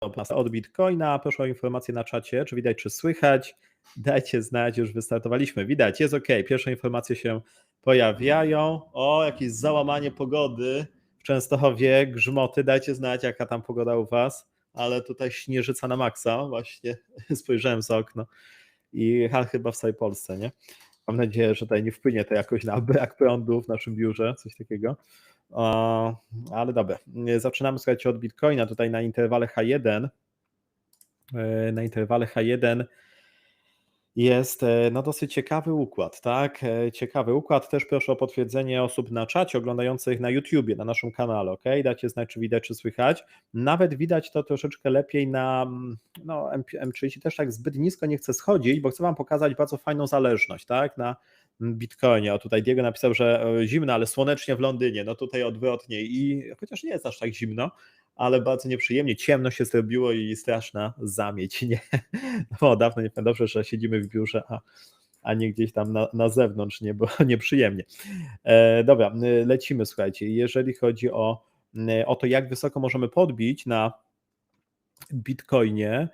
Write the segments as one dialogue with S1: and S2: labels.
S1: od Bitcoina. Proszę o informację na czacie, czy widać, czy słychać. Dajcie znać, już wystartowaliśmy. Widać, jest ok. Pierwsze informacje się pojawiają. O, jakieś załamanie pogody w Częstochowie, grzmoty. Dajcie znać, jaka tam pogoda u Was. Ale tutaj śnieżyca na maksa. Właśnie spojrzałem za okno i han chyba w całej Polsce, nie? Mam nadzieję, że tutaj nie wpłynie to jakoś na brak prądu w naszym biurze, coś takiego. Ale dobra, zaczynamy słuchajcie od Bitcoina tutaj na interwale H1. E, na interwale H1 jest e, no dosyć ciekawy układ, tak? E, ciekawy układ. Też proszę o potwierdzenie osób na czacie oglądających na YouTubie, na naszym kanale, ok? Dacie znać, czy widać, czy słychać. Nawet widać to troszeczkę lepiej na mm, no, M30 też tak zbyt nisko nie chcę schodzić, bo chcę Wam pokazać bardzo fajną zależność, tak? Na Bitcoinie. O tutaj Diego napisał, że e, zimno, ale słonecznie w Londynie. No tutaj odwrotnie i chociaż nie jest aż tak zimno, ale bardzo nieprzyjemnie, ciemno się zrobiło i straszna zamieć, nie? No dawno nie dobrze, że siedzimy w biurze, a, a nie gdzieś tam na, na zewnątrz, nie, bo nieprzyjemnie. E, dobra, lecimy, słuchajcie, jeżeli chodzi o, o to, jak wysoko możemy podbić na Bitcoinie,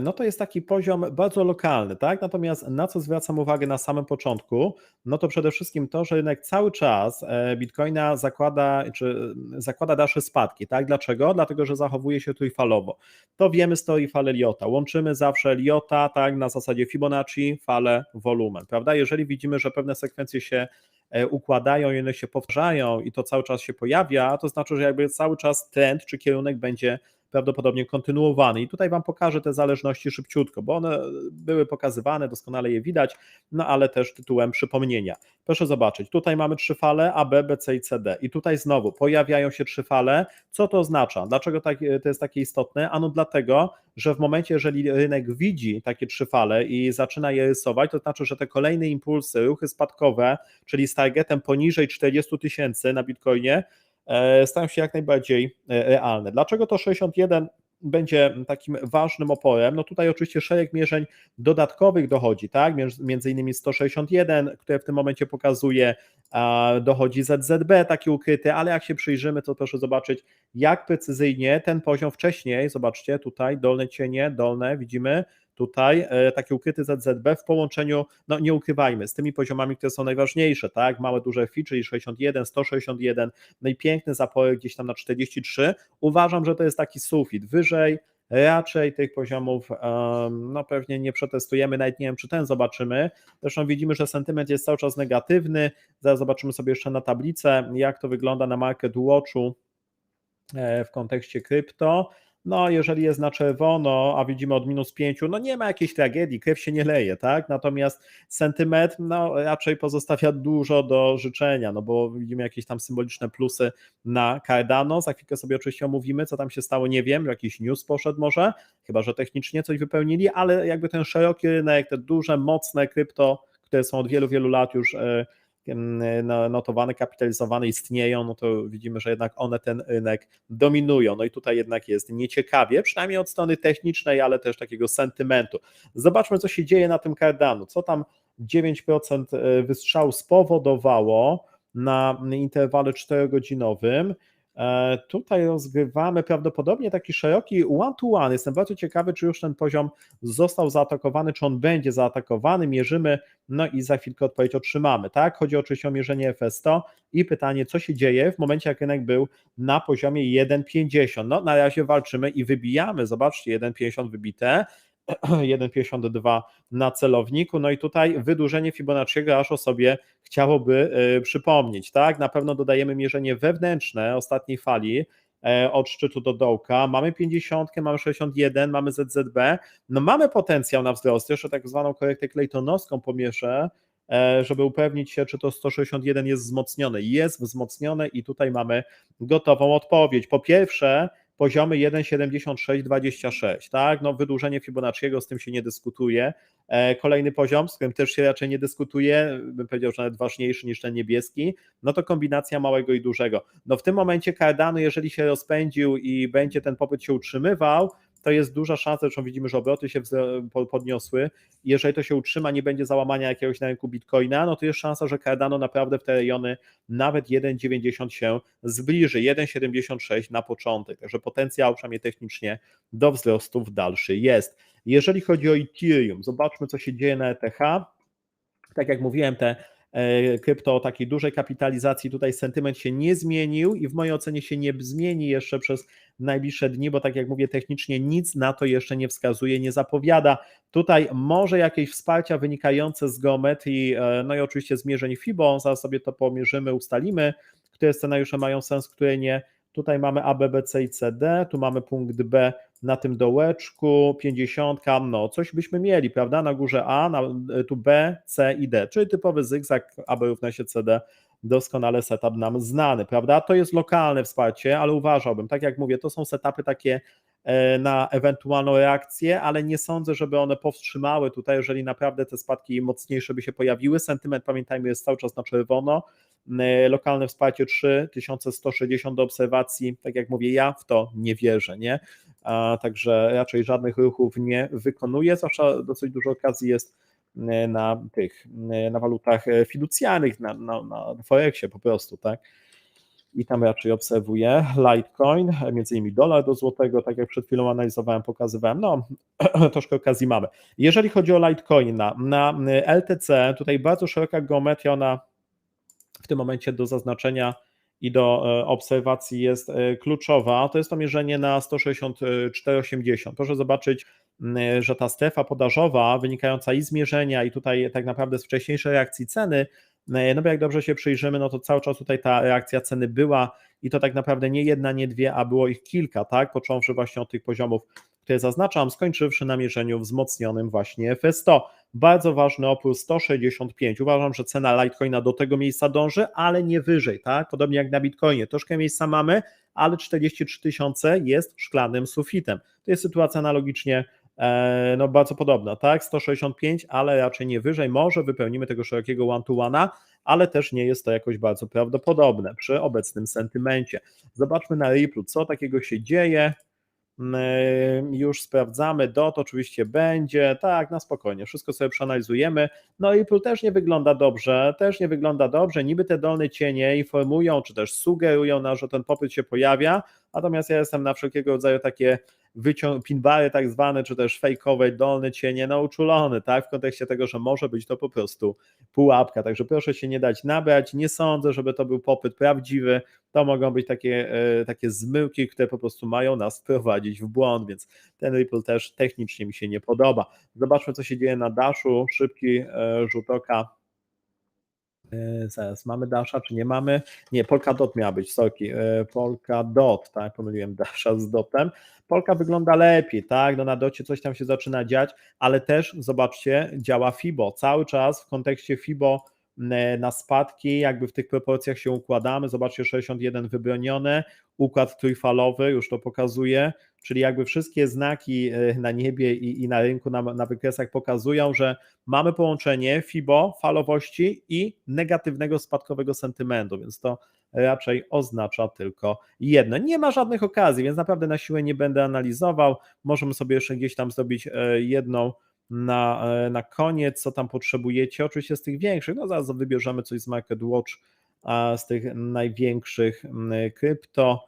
S1: no to jest taki poziom bardzo lokalny, tak? Natomiast na co zwracam uwagę na samym początku, no to przede wszystkim to, że rynek cały czas e, Bitcoina zakłada, czy zakłada dalsze spadki, tak? Dlaczego? Dlatego, że zachowuje się trójfalowo. To wiemy z teorii fale Liota. Łączymy zawsze Liota, tak? Na zasadzie Fibonacci, falę, wolumen, prawda? Jeżeli widzimy, że pewne sekwencje się e, układają i one się powtarzają i to cały czas się pojawia, to znaczy, że jakby cały czas trend czy kierunek będzie prawdopodobnie kontynuowany. I tutaj Wam pokażę te zależności szybciutko, bo one były pokazywane, doskonale je widać, no ale też tytułem przypomnienia. Proszę zobaczyć, tutaj mamy trzy fale A, B, B, C i C, D. I tutaj znowu pojawiają się trzy fale. Co to oznacza? Dlaczego tak, to jest takie istotne? Ano dlatego, że w momencie, jeżeli rynek widzi takie trzy fale i zaczyna je rysować, to znaczy, że te kolejne impulsy, ruchy spadkowe, czyli z targetem poniżej 40 tysięcy na Bitcoinie, E, stają się jak najbardziej e, realne. Dlaczego to 61 będzie takim ważnym oporem. No tutaj oczywiście szereg mierzeń dodatkowych dochodzi, tak? Między innymi 161, które w tym momencie pokazuje, dochodzi ZZB taki ukryty, ale jak się przyjrzymy, to proszę zobaczyć, jak precyzyjnie ten poziom wcześniej, zobaczcie tutaj, dolne cienie, dolne, widzimy, tutaj e, taki ukryty ZZB w połączeniu, no nie ukrywajmy, z tymi poziomami, które są najważniejsze, tak, małe, duże FI, czyli 61, 161, no i piękne zapory gdzieś tam na 43, uważam, że to jest taki sufit, wyżej raczej tych poziomów no pewnie nie przetestujemy, nawet nie wiem, czy ten zobaczymy. Zresztą widzimy, że sentyment jest cały czas negatywny. Zaraz zobaczymy sobie jeszcze na tablicę, jak to wygląda na market watchu e, w kontekście krypto. No, jeżeli jest na czerwono, a widzimy od minus 5, no nie ma jakiejś tragedii, krew się nie leje, tak? Natomiast sentymetr, no raczej pozostawia dużo do życzenia, no bo widzimy jakieś tam symboliczne plusy na Cardano. Za chwilkę sobie oczywiście omówimy, co tam się stało, nie wiem, jakiś news poszedł może, chyba że technicznie coś wypełnili, ale jakby ten szeroki rynek, te duże, mocne krypto, które są od wielu, wielu lat już e, notowane, kapitalizowane istnieją, no to widzimy, że jednak one ten rynek dominują. No i tutaj jednak jest nieciekawie, przynajmniej od strony technicznej, ale też takiego sentymentu. Zobaczmy, co się dzieje na tym Cardano. Co tam 9% e, wystrzału spowodowało na interwale 4-godzinowym. E, tutaj rozgrywamy prawdopodobnie taki szeroki one-to-one. -one. Jestem bardzo ciekawy, czy już ten poziom został zaatakowany, czy on będzie zaatakowany. Mierzymy, no i za chwilkę odpowiedź otrzymamy. Tak, chodzi oczywiście o mierzenie FS100 i pytanie, co się dzieje w momencie, jak rynek był na poziomie 1,50. No, na razie walczymy i wybijamy. Zobaczcie, 1,50 wybite. 1,52 na celowniku. No i tutaj wydłużenie Fibonacciego aż o sobie chciałoby y, przypomnieć. Tak, na pewno dodajemy mierzenie wewnętrzne ostatniej fali e, od szczytu do dołka. Mamy 50, mamy 61, mamy ZZB. No mamy potencjał na wzrost. Jeszcze tak zwaną korektę Claytonowską pomieszę, e, żeby upewnić się, czy to 161 jest wzmocnione. Jest wzmocnione i tutaj mamy gotową odpowiedź. Po pierwsze, poziomy 1,7626, tak? No wydłużenie Fibonacciego, z tym się nie dyskutuje. E, kolejny poziom, z którym też się raczej nie dyskutuje, bym powiedział, że nawet ważniejszy niż ten niebieski, no to kombinacja małego i dużego. No w tym momencie Cardano, jeżeli się rozpędził i będzie ten popyt się utrzymywał, to jest duża szansa, zresztą widzimy, że obroty się podniosły. Jeżeli to się utrzyma, nie będzie załamania jakiegoś na rynku Bitcoina, no to jest szansa, że Cardano naprawdę w te rejony nawet 1,90 się zbliży, 1,76 na początek. Także potencjał, przynajmniej technicznie, do wzrostów dalszy jest. Jeżeli chodzi o Ethereum, zobaczmy, co się dzieje na ETH. Tak jak mówiłem, te krypto o takiej dużej kapitalizacji, tutaj sentyment się nie zmienił i w mojej ocenie się nie zmieni jeszcze przez najbliższe dni, bo tak jak mówię, technicznie nic na to jeszcze nie wskazuje, nie zapowiada. Tutaj może jakieś wsparcia wynikające z geometrii, e, no i oczywiście zmierzeń FIBO, zaraz sobie to pomierzymy, ustalimy, które scenariusze mają sens, które nie. Tutaj mamy A, B, C i C, D, tu mamy punkt B na tym dołeczku, 50, no coś byśmy mieli, prawda, na górze A, na, tu B, C i D, czyli typowy zygzak AB równa się CD, doskonale setup nam znany, prawda, to jest lokalne wsparcie, ale uważałbym, tak jak mówię, to są setupy takie e, na ewentualną reakcję, ale nie sądzę, żeby one powstrzymały tutaj, jeżeli naprawdę te spadki mocniejsze by się pojawiły. Sentyment, pamiętajmy, jest cały czas na czerwono. E, lokalne wsparcie 3160 do obserwacji, tak jak mówię, ja w to nie wierzę, nie? a także raczej żadnych ruchów nie wykonuje, zwłaszcza dosyć dużo okazji jest e, na tych, e, na walutach e, fiducjalnych, na, na, na Forexie po prostu, tak? I tam raczej obserwuję Litecoin, między innymi dolar do złotego, tak jak przed chwilą analizowałem, pokazywałem, no troszkę okazji mamy. Jeżeli chodzi o Litecoin, na, LTC, tutaj bardzo szeroka geometria, ona w tym momencie do zaznaczenia i do e, obserwacji jest e, kluczowa, to jest to mierzenie na 164,80. Proszę zobaczyć, że ta strefa podażowa wynikająca i z mierzenia i tutaj tak naprawdę z wcześniejszej reakcji ceny, no bo jak dobrze się przyjrzymy, no to cały czas tutaj ta reakcja ceny była i to tak naprawdę nie jedna, nie dwie, a było ich kilka, tak, począwszy właśnie od tych poziomów które zaznaczam, skończywszy na mierzeniu wzmocnionym właśnie FS100. Bardzo ważny opór 165. Uważam, że cena Litecoina do tego miejsca dąży, ale nie wyżej, tak? Podobnie jak na Bitcoinie. Troszkę miejsca mamy, ale 43 tysiące jest szklanym sufitem. To jest sytuacja analogicznie no bardzo podobna, tak? 165, ale raczej nie wyżej. Może wypełnimy tego szerokiego one-to-one'a, ale też nie jest to jakoś bardzo prawdopodobne przy obecnym sentymencie. Zobaczmy na Ripple, co takiego się dzieje już sprawdzamy, DOT oczywiście będzie, tak, na spokojnie, wszystko sobie przeanalizujemy. No i też nie wygląda dobrze, też nie wygląda dobrze, niby te dolne cienie informują, czy też sugerują nas, że ten popyt się pojawia, natomiast ja jestem na wszelkiego rodzaju takie wyciąg, pinbary tak zwane, czy też fejkowe dolne cienie, no uczulony, tak, w kontekście tego, że może być to po prostu pułapka, także proszę się nie dać nabrać, nie sądzę, żeby to był popyt prawdziwy, to mogą być takie, e, takie zmyłki, które po prostu mają nas wprowadzić w błąd, więc ten Ripple też technicznie mi się nie podoba. Zobaczmy, co się dzieje na Dashu, szybki e, rzut oka zaraz, mamy Dasha, czy nie mamy? Nie, Polkadot miała być, sorki, e, Polkadot, tak, pomyliłem Dasha z Dotem. Polka wygląda lepiej, tak, no na Docie coś tam się zaczyna dziać, ale też, zobaczcie, działa FIBO, cały czas w kontekście FIBO na spadki, jakby w tych proporcjach się układamy, zobaczcie 61 wybronione, układ trójfalowy, już to pokazuje, czyli jakby wszystkie znaki e, na niebie i, i na rynku, na, na wykresach pokazują, że mamy połączenie FIBO, falowości i negatywnego spadkowego sentymentu, więc to raczej oznacza tylko jedno. Nie ma żadnych okazji, więc naprawdę na siłę nie będę analizował. Możemy sobie jeszcze gdzieś tam zrobić e, jedną na, e, na koniec, co tam potrzebujecie. Oczywiście z tych większych, no zaraz wybierzemy coś z Market Watch, a z tych największych krypto.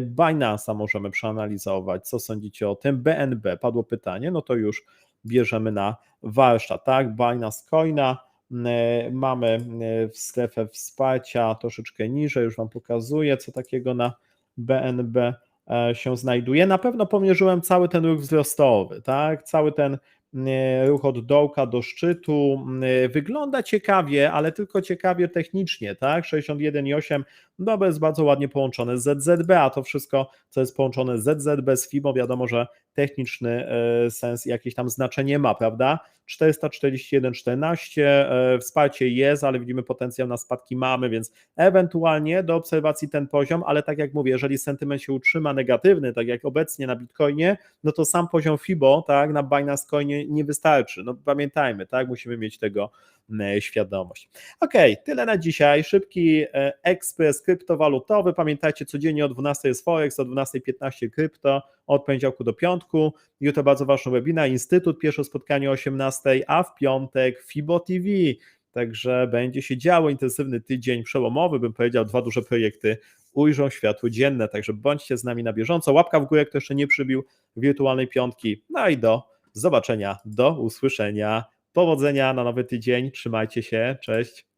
S1: Binance'a możemy przeanalizować. Co sądzicie o tym? BNB, padło pytanie, no to już bierzemy na warsztat, tak? Binance Coina, mamy w strefę wsparcia troszeczkę niżej, już Wam pokazuję, co takiego na BNB e, się znajduje. Na pewno pomierzyłem cały ten ruch wzrostowy, tak? Cały ten ruch od dołka do szczytu. Wygląda ciekawie, ale tylko ciekawie technicznie, tak? 61,8 no jest bardzo ładnie połączone z ZZB, a to wszystko, co jest połączone z ZZB, z FIBO, wiadomo, że techniczny e, sens jakieś tam znaczenie ma, prawda? 441,14, e, wsparcie jest, ale widzimy potencjał na spadki mamy, więc ewentualnie do obserwacji ten poziom, ale tak jak mówię, jeżeli sentyment się utrzyma negatywny, tak jak obecnie na Bitcoinie, no to sam poziom FIBO, tak, na Binance Coinie nie wystarczy. No pamiętajmy, tak, musimy mieć tego świadomość. Ok, tyle na dzisiaj. Szybki e, ekspres kryptowalutowy. Pamiętajcie, codziennie o 12 jest Forex, o 12.15 krypto, od poniedziałku do piątku. Jutro bardzo ważny webinar, Instytut, pierwsze spotkanie o 18, a w piątek FIBO TV. Także będzie się działo intensywny tydzień przełomowy, bym powiedział, dwa duże projekty ujrzą światło dzienne, także bądźcie z nami na bieżąco. Łapka w górę, kto jeszcze nie przybił wirtualnej piątki. No i do zobaczenia, do usłyszenia. Powodzenia na nowy tydzień, trzymajcie się, cześć.